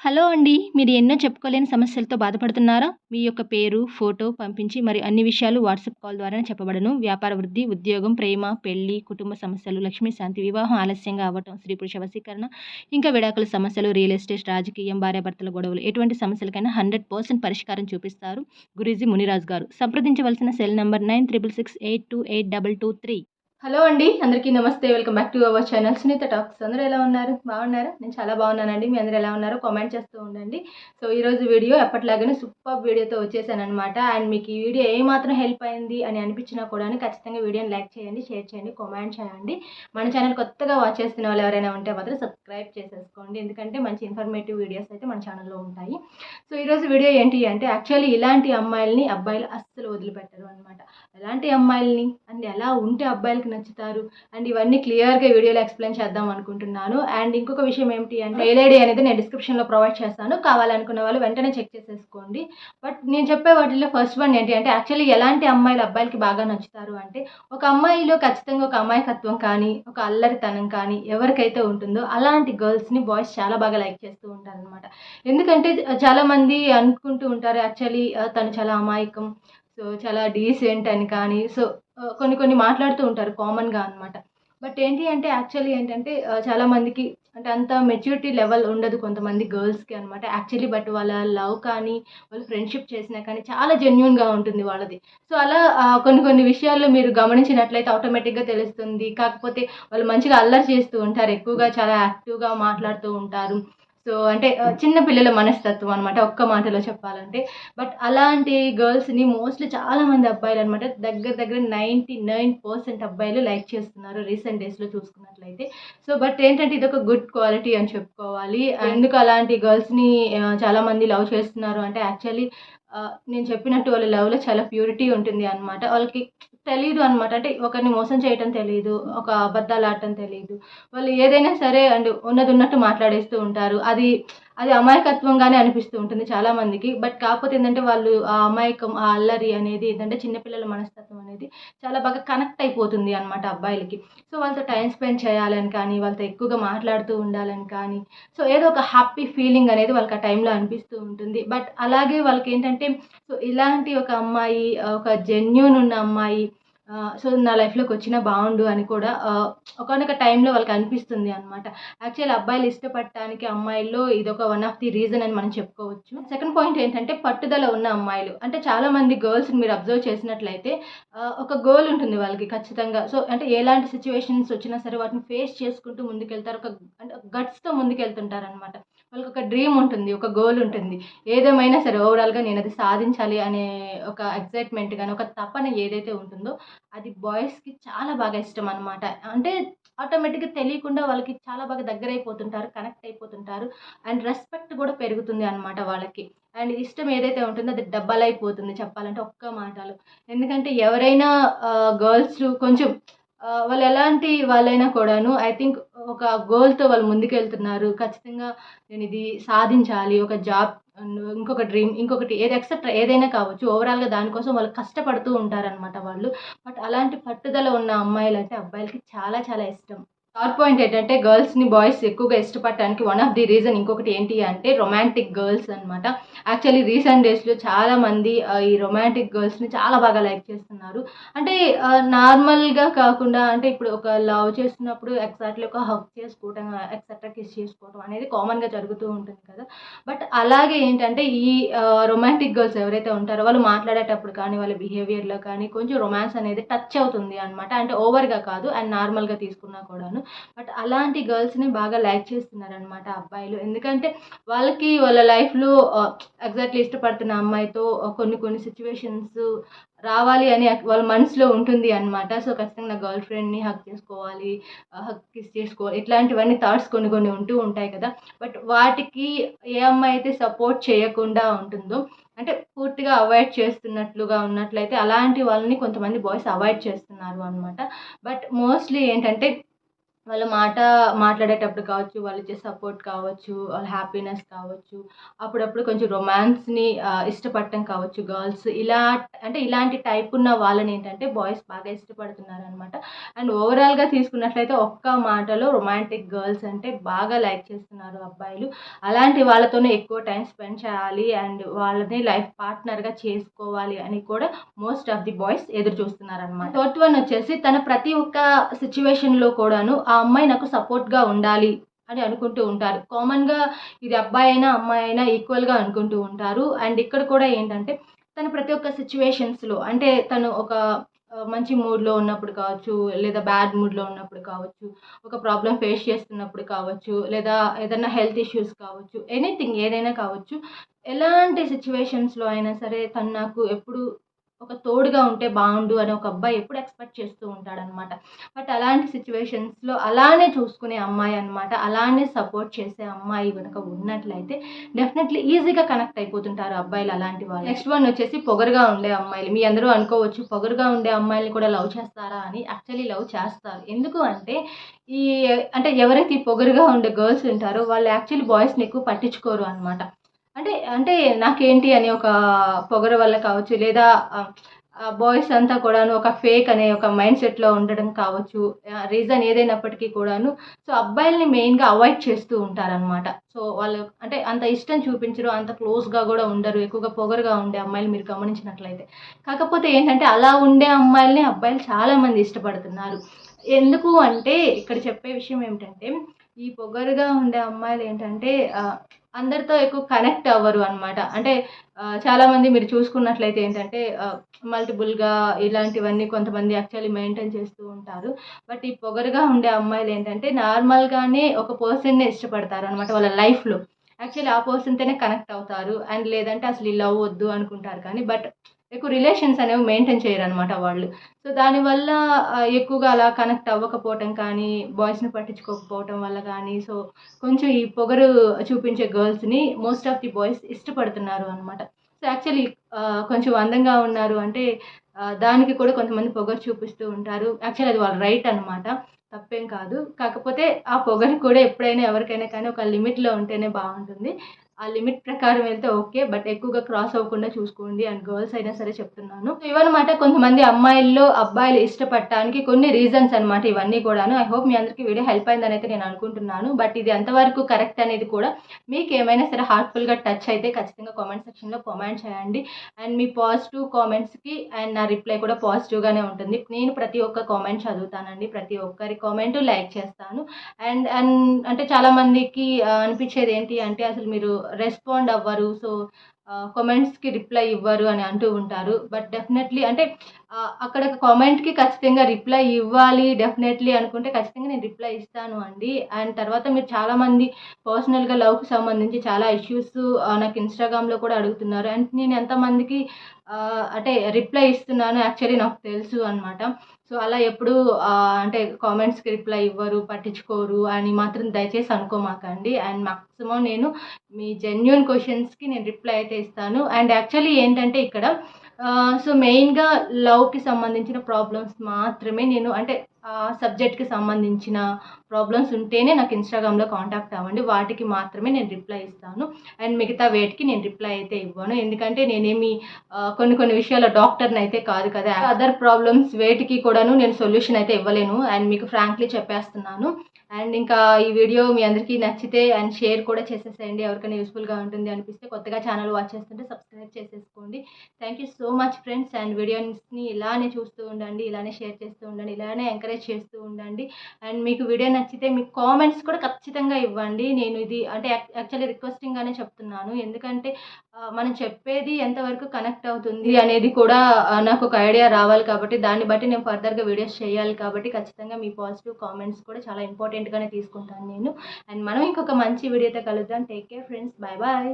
Hello అండి మీరు ఎన్నో చెప్పుకోలేని సమస్యలతో బాధపడుతున్నారా? మీ యొక్క పేరు ఫోటో పంపించి మరి అన్ని విషయాలు వాట్సాప్ కాల్ ద్వారా చెప్పబడను. వ్యాపార వృద్ధి ఉద్యోగం ప్రేమ పెళ్ళి కుటుంబ సమస్యలు లక్ష్మీ శాంతి వివాహం ఆలస్యంగా అవ్వటం స్త్రీ పురుష వశీకరణ ఇంకా విడాకుల సమస్యలు రియల్ ఎస్టేట్ రాజకీయం భార్యాభర్తల గొడవలు ఎటువంటి సమస్యలకైనా హండ్రెడ్ పర్సెంట్ పరిష్కారం చూపిస్తారు గురూజీ మునిరాజ్ గారు. సంప్రదించవలసిన cell number nine triple six eight two eight double two three. Hello అండి అందరికీ నమస్తే. Welcome back to our channel Sunitha talks. అందరూ ఎలా ఉన్నారు? బాగున్నారా? నేను చాలా బాగున్నానండి. మీ అందరూ ఎలా ఉన్నారో కామెంట్ చేస్తూ ఉండండి. సో ఈరోజు వీడియో ఎప్పటిలాగానే సూపర్ వీడియోతో వచ్చేసానమాట అండ్ మీకు ఈ వీడియో ఏమాత్రం హెల్ప్ అయింది అని అనిపించినా కూడా ఖచ్చితంగా వీడియోని లైక్ చేయండి షేర్ చేయండి కామెంట్ చేయండి. మన ఛానల్ కొత్తగా వాచ్ చేస్తున్న వాళ్ళు ఎవరైనా ఉంటే మాత్రం సబ్స్క్రైబ్ చేసేసుకోండి. ఎందుకంటే మంచి ఇన్ఫర్మేటివ్ వీడియోస్ అయితే మన ఛానల్లో ఉంటాయి. సో ఈరోజు వీడియో ఏంటి అంటే యాక్చువల్లీ ఇలాంటి అమ్మాయిల్ని అబ్బాయిలు అస్సలు వదిలిపెట్టరు అనమాట ఎలాంటి అమ్మాయిల్ని? అండ్ ఎలా ఉంటే అబ్బాయిలకి నచ్చుతారు? అండ్ ఇవన్నీ క్లియర్గా వీడియోలో ఎక్స్ప్లెయిన్ చేద్దాం అనుకుంటున్నాను. అండ్ ఇంకొక విషయం ఏమిటి అంటే ఏలేడి అనేది నేను డిస్క్రిప్షన్లో ప్రొవైడ్ చేస్తాను. కావాలనుకున్న వాళ్ళు వెంటనే చెక్ చేసేసుకోండి. బట్ నేను చెప్పే వాటిలో ఫస్ట్ వన్ ఏంటి అంటే యాక్చువల్లీ ఎలాంటి అమ్మాయిలు అబ్బాయిలకి బాగా నచ్చుతారు అంటే ఒక అమ్మాయిలో ఖచ్చితంగా ఒక అమాయకత్వం కానీ ఒక అల్లరితనం కానీ ఎవరికైతే ఉంటుందో అలాంటి గర్ల్స్ని బాయ్స్ చాలా బాగా లైక్ చేస్తూ ఉంటారు అనమాట ఎందుకంటే చాలామంది అనుకుంటూ ఉంటారు యాక్చువల్లీ తను చాలా అమాయకం. సో చాలా డీసెంట్ అని కానీ. సో కొన్ని కొన్ని మాట్లాడుతూ ఉంటారు కామన్గా అనమాట బట్ ఏంటి అంటే యాక్చువల్లీ ఏంటంటే చాలామందికి అంటే అంత మెచ్యూరిటీ లెవెల్ ఉండదు కొంతమంది గర్ల్స్కి అనమాట యాక్చువల్లీ బట్ వాళ్ళ లవ్ కానీ వాళ్ళు ఫ్రెండ్షిప్ చేసినా కానీ చాలా జెన్యున్గా ఉంటుంది వాళ్ళది. సో అలా కొన్ని కొన్ని విషయాల్లో మీరు గమనించినట్లయితే ఆటోమేటిక్గా తెలుస్తుంది. కాకపోతే వాళ్ళు మంచిగా అల్లరి చేస్తూ ఉంటారు ఎక్కువగా చాలా యాక్టివ్గా మాట్లాడుతూ ఉంటారు. సో అంటే చిన్న పిల్లల మనస్తత్వం అనమాట ఒక్క మాటలో చెప్పాలంటే. బట్ అలాంటి గర్ల్స్ని మోస్ట్లీ చాలామంది అబ్బాయిలు అనమాట దగ్గర దగ్గర నైంటీ నైన్ పర్సెంట్ అబ్బాయిలు లైక్ చేస్తున్నారు రీసెంట్ డేస్లో చూసుకున్నట్లయితే. సో బట్ ఏంటంటే ఇది ఒక గుడ్ క్వాలిటీ అని చెప్పుకోవాలి. ఎందుకు అలాంటి గర్ల్స్ని చాలామంది లవ్ చేస్తున్నారు. అంటే యాక్చువల్లీ నేను చెప్పినట్టు వాళ్ళ లవ్లో చాలా ప్యూరిటీ ఉంటుంది అనమాట వాళ్ళకి తెలియదు అనమాట అంటే ఒకరిని మోసం చేయటం తెలియదు ఒక అబద్ధాలు ఆడటం తెలియదు వాళ్ళు ఏదైనా సరే అండ్ ఉన్నది ఉన్నట్టు మాట్లాడేస్తూ ఉంటారు. అది అది అమాయకత్వంగానే అనిపిస్తూ ఉంటుంది చాలామందికి. బట్ కాకపోతే ఏంటంటే వాళ్ళు ఆ అమాయకం ఆ అల్లరి అనేది ఏంటంటే చిన్నపిల్లల మనస్తత్వం అనేది చాలా బాగా కనెక్ట్ అయిపోతుంది అనమాట అబ్బాయిలకి. సో వాళ్ళతో టైం స్పెండ్ చేయాలని కానీ వాళ్ళతో ఎక్కువగా మాట్లాడుతూ ఉండాలని కానీ సో ఏదో ఒక హ్యాపీ ఫీలింగ్ అనేది వాళ్ళకి ఆ టైంలో అనిపిస్తూ ఉంటుంది. బట్ అలాగే వాళ్ళకి ఏంటంటే సో ఇలాంటి ఒక అమ్మాయి ఒక జెన్యున్ ఉన్న అమ్మాయి సో నా లైఫ్లోకి వచ్చినా బాగుండు అని కూడా ఒకనొక టైంలో వాళ్ళకి అనిపిస్తుంది అనమాట యాక్చువల్ అబ్బాయిలు ఇష్టపడటానికి అమ్మాయిల్లో ఇది ఒక వన్ ఆఫ్ ది రీజన్ అని మనం చెప్పుకోవచ్చు. సెకండ్ పాయింట్ ఏంటంటే పట్టుదల ఉన్న అమ్మాయిలు. అంటే చాలా మంది గర్ల్స్ని మీరు అబ్జర్వ్ చేసినట్లయితే ఒక గోల్ ఉంటుంది వాళ్ళకి ఖచ్చితంగా. సో అంటే ఎలాంటి సిచ్యువేషన్స్ వచ్చినా సరే వాటిని ఫేస్ చేసుకుంటూ ముందుకెళ్తారు. ఒక అంటే గట్స్తో ముందుకెళ్తుంటారు అనమాట వాళ్ళకి ఒక డ్రీమ్ ఉంటుంది ఒక గోల్ ఉంటుంది. ఏదేమైనా సరే ఓవరాల్గా నేను అది సాధించాలి అనే ఒక ఎగ్జైట్మెంట్ కానీ ఒక తపన ఏదైతే ఉంటుందో అది బాయ్స్కి చాలా బాగా ఇష్టం అనమాట అంటే ఆటోమేటిక్గా తెలియకుండా వాళ్ళకి చాలా బాగా దగ్గర అయిపోతుంటారు కనెక్ట్ అయిపోతుంటారు అండ్ రెస్పెక్ట్ కూడా పెరుగుతుంది అనమాట వాళ్ళకి. అండ్ ఇష్టం ఏదైతే ఉంటుందో అది డబ్బల్ అయిపోతుంది చెప్పాలంటే ఒక్క మాటలు. ఎందుకంటే ఎవరైనా గర్ల్స్ కొంచెం వాళ్ళు ఎలాంటి వాళ్ళైనా కూడాను ఐ థింక్ ఒక గోల్తో వాళ్ళు ముందుకెళ్తున్నారు. ఖచ్చితంగా నేను ఇది సాధించాలి. ఒక జాబ్ ఇంకొక డ్రీమ్ ఇంకొకటి ఏది ఎక్సెట్రా ఏదైనా కావచ్చు ఓవరాల్గా దానికోసం వాళ్ళు కష్టపడుతూ ఉంటారనమాట వాళ్ళు. బట్ అలాంటి పట్టుదల ఉన్న అమ్మాయిలు అయితే అబ్బాయిలకి చాలా చాలా ఇష్టం. థర్డ్ పాయింట్ ఏంటంటే గర్ల్స్ని బాయ్స్ ఎక్కువగా ఇష్టపడటానికి వన్ ఆఫ్ ది రీజన్ ఇంకొకటి ఏంటి అంటే రొమాంటిక్ గర్ల్స్ అనమాట యాక్చువల్లీ రీసెంట్ డేస్లో చాలామంది ఈ రొమాంటిక్ గర్ల్స్ని చాలా బాగా లైక్ చేస్తున్నారు. అంటే నార్మల్గా కాకుండా అంటే ఇప్పుడు ఒక లవ్ చేస్తున్నప్పుడు ఎగ్జాక్ట్లీ ఒక హక్ చేసుకోవటం ఎక్సెట్రా కిస్ చేసుకోవటం అనేది కామన్గా జరుగుతూ ఉంటుంది కదా. బట్ అలాగే ఏంటంటే ఈ రొమాంటిక్ గర్ల్స్ ఎవరైతే ఉంటారో వాళ్ళు మాట్లాడేటప్పుడు కానీ వాళ్ళ బిహేవియర్లో కానీ కొంచెం రొమాన్స్ అనేది టచ్ అవుతుంది అనమాట అంటే ఓవర్గా కాదు అండ్ నార్మల్గా తీసుకున్నా కూడాను. బట్ అలాంటి గర్ల్స్ని బాగా లైక్ చేస్తున్నారనమాట అబ్బాయిలు. ఎందుకంటే వాళ్ళకి వాళ్ళ లైఫ్లో ఎగ్జాక్ట్లీ ఇష్టపడుతున్న అమ్మాయితో కొన్ని కొన్ని సిచ్యువేషన్స్ రావాలి అని వాళ్ళ మనసులో ఉంటుంది అనమాట సో ఖచ్చితంగా నా గర్ల్ ఫ్రెండ్ని హక్ చేసుకోవాలి హక్ కిస్ చేసుకోవాలి ఇట్లాంటివన్నీ థాట్స్ కొన్ని కొన్ని ఉంటూ ఉంటాయి కదా. బట్ వాటికి ఏ అమ్మాయి అయితే సపోర్ట్ చేయకుండా ఉంటుందో అంటే పూర్తిగా అవాయిడ్ చేస్తున్నట్లుగా ఉన్నట్లయితే అలాంటి వాళ్ళని కొంతమంది బాయ్స్ అవాయిడ్ చేస్తున్నారు అనమాట బట్ మోస్ట్లీ ఏంటంటే వాళ్ళ మాట మాట్లాడేటప్పుడు కావచ్చు వాళ్ళు ఇచ్చే సపోర్ట్ కావచ్చు వాళ్ళ హ్యాపీనెస్ కావచ్చు అప్పుడప్పుడు కొంచెం రొమాన్స్ని ఇష్టపడటం కావచ్చు గర్ల్స్ ఇలా అంటే ఇలాంటి టైప్ ఉన్న వాళ్ళని ఏంటంటే బాయ్స్ బాగా ఇష్టపడుతున్నారు అనమాట అండ్ ఓవరాల్గా తీసుకున్నట్లయితే ఒక్క మాటలో రొమాంటిక్ గర్ల్స్ అంటే బాగా లైక్ చేస్తున్నారు అబ్బాయిలు. అలాంటి వాళ్ళతోనే ఎక్కువ టైం స్పెండ్ చేయాలి అండ్ వాళ్ళని లైఫ్ పార్ట్నర్గా చేసుకోవాలి అని కూడా మోస్ట్ ఆఫ్ ది బాయ్స్ ఎదురు చూస్తున్నారు అనమాట థర్డ్ వన్ వచ్చేసి తన ప్రతి ఒక్క సిచ్యువేషన్లో కూడాను ఆ అమ్మాయి నాకు సపోర్ట్గా ఉండాలి అని అనుకుంటూ ఉంటారు. కామన్గా ఇది అబ్బాయి అయినా అమ్మాయి అయినా ఈక్వల్గా అనుకుంటూ ఉంటారు. అండ్ ఇక్కడ కూడా ఏంటంటే తను ప్రతి ఒక్క సిచ్యువేషన్స్లో అంటే తను ఒక మంచి మూడ్లో ఉన్నప్పుడు కావచ్చు లేదా బ్యాడ్ మూడ్లో ఉన్నప్పుడు కావచ్చు ఒక ప్రాబ్లం ఫేస్ చేస్తున్నప్పుడు కావచ్చు లేదా ఏదైనా హెల్త్ ఇష్యూస్ కావచ్చు ఎనీథింగ్ ఏదైనా కావచ్చు ఎలాంటి సిచ్యువేషన్స్లో అయినా సరే తను నాకు ఎప్పుడు ఒక తోడుగా ఉంటే బాగుండు అని ఒక అబ్బాయి ఎప్పుడు ఎక్స్పెక్ట్ చేస్తూ ఉంటాడనమాట బట్ అలాంటి సిచ్యువేషన్స్లో అలానే చూసుకునే అమ్మాయి అనమాట అలానే సపోర్ట్ చేసే అమ్మాయి కనుక ఉన్నట్లయితే డెఫినెట్లీ ఈజీగా కనెక్ట్ అయిపోతుంటారు అబ్బాయిలు అలాంటి వాళ్ళు. నెక్స్ట్ వన్ వచ్చేసి పొగరుగా ఉండే అమ్మాయిలు. మీ అందరూ అనుకోవచ్చు పొగరుగా ఉండే అమ్మాయిలు కూడా లవ్ చేస్తారా అని యాక్చువల్లీ లవ్ చేస్తారు. ఎందుకు అంటే ఈ అంటే ఎవరైతే ఈ పొగరుగా ఉండే గర్ల్స్ ఉంటారో వాళ్ళు యాక్చువల్లీ బాయ్స్ని ఎక్కువ పట్టించుకోరు అనమాట అంటే అంటే నాకేంటి అని ఒక పొగర వల్ల కావచ్చు లేదా బాయ్స్ అంతా కూడాను ఒక ఫేక్ అనే ఒక మైండ్ సెట్లో ఉండడం కావచ్చు రీజన్ ఏదైనప్పటికీ కూడాను. సో అబ్బాయిల్ని మెయిన్గా అవాయిడ్ చేస్తూ ఉంటారనమాట సో వాళ్ళు అంటే అంత ఇష్టం చూపించరు అంత క్లోజ్గా కూడా ఉండరు ఎక్కువగా పొగరుగా ఉండే అమ్మాయిలు మీరు గమనించినట్లయితే. కాకపోతే ఏంటంటే అలా ఉండే అమ్మాయిల్ని అబ్బాయిలు చాలామంది ఇష్టపడుతున్నారు. ఎందుకు అంటే ఇక్కడ చెప్పే విషయం ఏమిటంటే ఈ పొగరుగా ఉండే అమ్మాయిలు ఏంటంటే అందరితో ఎక్కువ కనెక్ట్ అవ్వరు అనమాట అంటే చాలామంది మీరు చూసుకున్నట్లయితే ఏంటంటే మల్టిపుల్గా ఇలాంటివన్నీ కొంతమంది యాక్చువల్లీ మెయింటైన్ చేస్తూ ఉంటారు. బట్ ఈ పొగరుగా ఉండే అమ్మాయిలు ఏంటంటే నార్మల్గానే ఒక పర్సన్నే ఇష్టపడతారు అనమాట వాళ్ళ లైఫ్లో యాక్చువల్లీ ఆ పర్సన్తోనే కనెక్ట్ అవుతారు. అండ్ లేదంటే అసలు ఈ లవ్ వద్దు అనుకుంటారు కానీ బట్ ఎక్కువ రిలేషన్స్ అనేవి మెయింటైన్ చేయరు అనమాట వాళ్ళు సో దానివల్ల ఎక్కువగా అలా కనెక్ట్ అవ్వకపోవటం కానీ బాయ్స్ని పట్టించుకోకపోవటం వల్ల కానీ సో కొంచెం ఈ పొగరు చూపించే గర్ల్స్ని మోస్ట్ ఆఫ్ ది బాయ్స్ ఇష్టపడుతున్నారు అనమాట సో యాక్చువల్లీ కొంచెం అందంగా ఉన్నారు అంటే దానికి కూడా కొంతమంది పొగరు చూపిస్తూ ఉంటారు. యాక్చువల్లీ అది వాళ్ళ రైట్ అనమాట తప్పేం కాదు. కాకపోతే ఆ పొగరు కూడా ఎప్పుడైనా ఎవరికైనా కానీ ఒక లిమిట్లో ఉంటేనే బాగుంటుంది. ఆ లిమిట్ ప్రకారం వెళ్తే ఓకే బట్ ఎక్కువగా క్రాస్ అవ్వకుండా చూసుకోండి అండ్ గర్ల్స్ అయినా సరే చెప్తున్నాను. ఇవన్నమాట కొంతమంది అమ్మాయిల్లో అబ్బాయిలు ఇష్టపడటానికి కొన్ని రీజన్స్ అనమాట ఇవన్నీ కూడాను. ఐ హోప్ మీ అందరికీ వీడియో హెల్ప్ అయిందని అయితే నేను అనుకుంటున్నాను. బట్ ఇది ఎంతవరకు కరెక్ట్ అనేది కూడా మీకు ఏమైనా సరే హార్ట్ఫుల్గా టచ్ అయితే ఖచ్చితంగా కామెంట్ సెక్షన్లో కామెంట్ చేయండి. అండ్ మీ పాజిటివ్ కామెంట్స్కి అండ్ నా రిప్లై కూడా పాజిటివ్గానే ఉంటుంది. నేను ప్రతి ఒక్క కామెంట్ చదువుతానండి. ప్రతి ఒక్కరి కామెంట్ లైక్ చేస్తాను. అండ్ అండ్ అంటే చాలామందికి అనిపించేది ఏంటి అంటే అసలు మీరు రెస్పాండ్ అవ్వరు. సో కామెంట్స్కి రిప్లై ఇవ్వరు అని అంటూ ఉంటారు. బట్ డెఫినెట్లీ అంటే అక్కడ కామెంట్కి ఖచ్చితంగా రిప్లై ఇవ్వాలి డెఫినెట్లీ అనుకుంటే ఖచ్చితంగా నేను రిప్లై ఇస్తాను అండి. అండ్ తర్వాత మీరు చాలామంది పర్సనల్గా లవ్కి సంబంధించి చాలా ఇష్యూస్ నాకు ఇన్స్టాగ్రామ్లో కూడా అడుగుతున్నారు. అండ్ నేను ఎంతమందికి అంటే రిప్లై ఇస్తున్నాను యాక్చువల్లీ నాకు తెలుసు అనమాట సో అలా ఎప్పుడు అంటే కామెంట్స్కి రిప్లై ఇవ్వరు పట్టించుకోరు అని మాత్రం దయచేసి అనుకోమాకండి. అండ్ మాక్సిమం నేను మీ జెన్యున్ క్వశ్చన్స్కి నేను రిప్లై అయితే ఇస్తాను. అండ్ యాక్చువల్లీ ఏంటంటే ఇక్కడ సో మెయిన్గా లవ్కి సంబంధించిన ప్రాబ్లమ్స్ మాత్రమే నేను అంటే ఆ సబ్జెక్ట్కి సంబంధించిన ప్రాబ్లమ్స్ ఉంటేనే నాకు ఇన్స్టాగ్రామ్లో కాంటాక్ట్ అవ్వండి. వాటికి మాత్రమే నేను రిప్లై ఇస్తాను. అండ్ మిగతా వేటికి నేను రిప్లై అయితే ఇవ్వను. ఎందుకంటే నేనేమి కొన్ని కొన్ని విషయాల డాక్టర్ని అయితే కాదు కదా. అదర్ ప్రాబ్లమ్స్ వేటికి కూడాను నేను సొల్యూషన్ అయితే ఇవ్వలేను. అండ్ మీకు ఫ్రాంక్లీ చెప్పేస్తున్నాను. అండ్ ఇంకా ఈ వీడియో మీ అందరికీ నచ్చితే అండ్ షేర్ కూడా చేసేసేయండి. ఎవరికైనా యూస్ఫుల్గా ఉంటుంది అనిపిస్తే కొత్తగా ఛానల్ వాచ్ చేస్తుంటే సబ్స్క్రైబ్ చేసేసుకోండి. Thank you so much friends and వీడియోస్ని ఇలానే చూస్తూ ఉండండి ఇలానే షేర్ చేస్తూ ఉండండి ఇలానే ఎంకరేజ్ చేస్తూ ఉండండి. అండ్ మీకు వీడియో నచ్చితే మీ కామెంట్స్ కూడా ఖచ్చితంగా ఇవ్వండి. నేను ఇది అంటే యాక్చువల్లీ రిక్వెస్టింగ్గానే చెప్తున్నాను. ఎందుకంటే మనం చెప్పేది ఎంతవరకు కనెక్ట్ అవుతుంది అనేది కూడా నాకు ఒక ఐడియా రావాలి కాబట్టి దాన్ని బట్టి నేను ఫర్దర్గా వీడియోస్ చేయాలి కాబట్టి ఖచ్చితంగా మీ పాజిటివ్ కామెంట్స్ కూడా చాలా ఇంపార్టెంట్ ఇంపార్టెంట్గానే తీసుకుంటాను నేను. అండ్ మనం ఇంకొక మంచి వీడియోతో కలుద్దాం. Take care friends bye bye